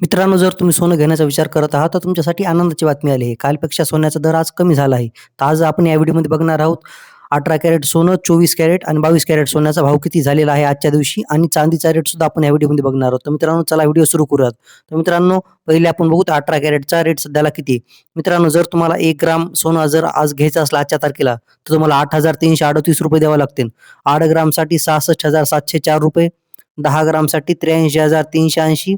मित्रांनो, जर तुम्ही सोनं घेण्याचा विचार करत आहात, तर तुमच्यासाठी आनंदाची बातमी आली आहे. कालपेक्षा सोन्याचा दर आज कमी झाला आहे. तर आज आपण या व्हिडिओमध्ये बघणार आहोत 18 कॅरेट सोनं, 24 कॅरेट आणि 22 कॅरेट सोन्याचा भाव किती झालेला आहे आजच्या दिवशी आणि चांदीचा रेट सुद्धा आपण या व्हिडिओमध्ये बघणार आहोत. तर मित्रांनो, चला व्हिडिओ सुरू करूयात. तर मित्रांनो, पहिले आपण बघू 18 कॅरेटचा रेट सध्याला किती आहे. मित्रांनो, जर तुम्हाला एक ग्राम सोनं जर आज घ्यायचं असलं आजच्या तारखेला, तर तुम्हाला ₹8,338 द्यावे लागतील. आठ ग्रामसाठी ₹66,704, 10 ग्रामसाठी ₹83,380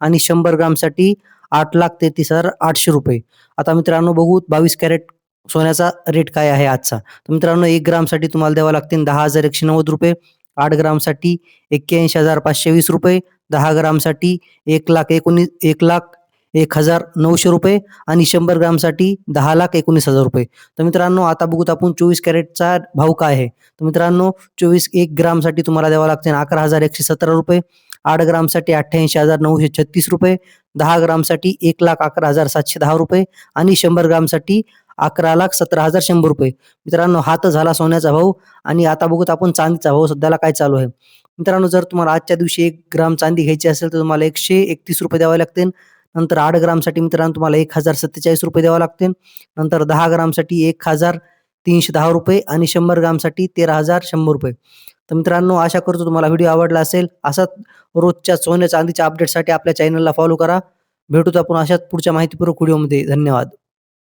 आणि शंभर ग्रामसाठी आठ लाख तेहतीस हजार आठशे रुपये. आता मित्रांनो बघू बावीस कॅरेट सोन्याचा रेट काय आहे आजचा. तर मित्रांनो एक ग्रामसाठी तुम्हाला द्यावा लागतील दहा हजार एकशे नव्वद रुपये. आठ ग्रामसाठी एक्क्याऐंशी हजार पाचशे वीस रुपये. दहा ग्रामसाठी एक लाख एकोणीस एक लाख एक हजार नऊशे रुपये आणि शंभर ग्रामसाठी दहा लाख एकोणीस हजार रुपये. तर मित्रांनो आता बघूत आपण चोवीस कॅरेटचा भाव काय आहे. तर मित्रांनो चोवीस एक ग्रामसाठी तुम्हाला द्यावा लागते अकरा हजार एकशे सतरा रुपये आठ ग्रामसाठी अठ्ठ्याऐंशी हजार नऊशे छत्तीस रुपये दहा ग्रामसाठी एक लाख अकरा हजार सातशे दहा रुपये आणि शंभर ग्रामसाठी अकरा लाख सतरा हजार शंभर रुपये. मित्रांनो हात झाला सोन्याचा भाव आणि आता बघूत आपण चांदीचा भाव सध्याला काय चालू आहे. मित्रांनो जर तुम्हाला आजच्या दिवशी एक ग्राम चांदी घ्यायची असेल तर तुम्हाला एकशे एकतीस रुपये द्यावे लागतील. नंतर आठ ग्रामसाठी मित्रांनो तुम्हाला एक हजार सत्तेचाळीस रुपये द्यावं लागतील. नंतर दहा ग्रामसाठी ₹1,310 आणि शंभर ग्रामसाठी ₹13,100. तर मित्रांनो आशा करतो तुम्हाला व्हिडिओ आवडला असेल. असाच रोजच्या सोन्या चांदीच्या अपडेटसाठी आपल्या चॅनलला फॉलो करा. भेटूत आपण अशाच पुढच्या माहितीपूर्वक व्हिडिओमध्ये. धन्यवाद.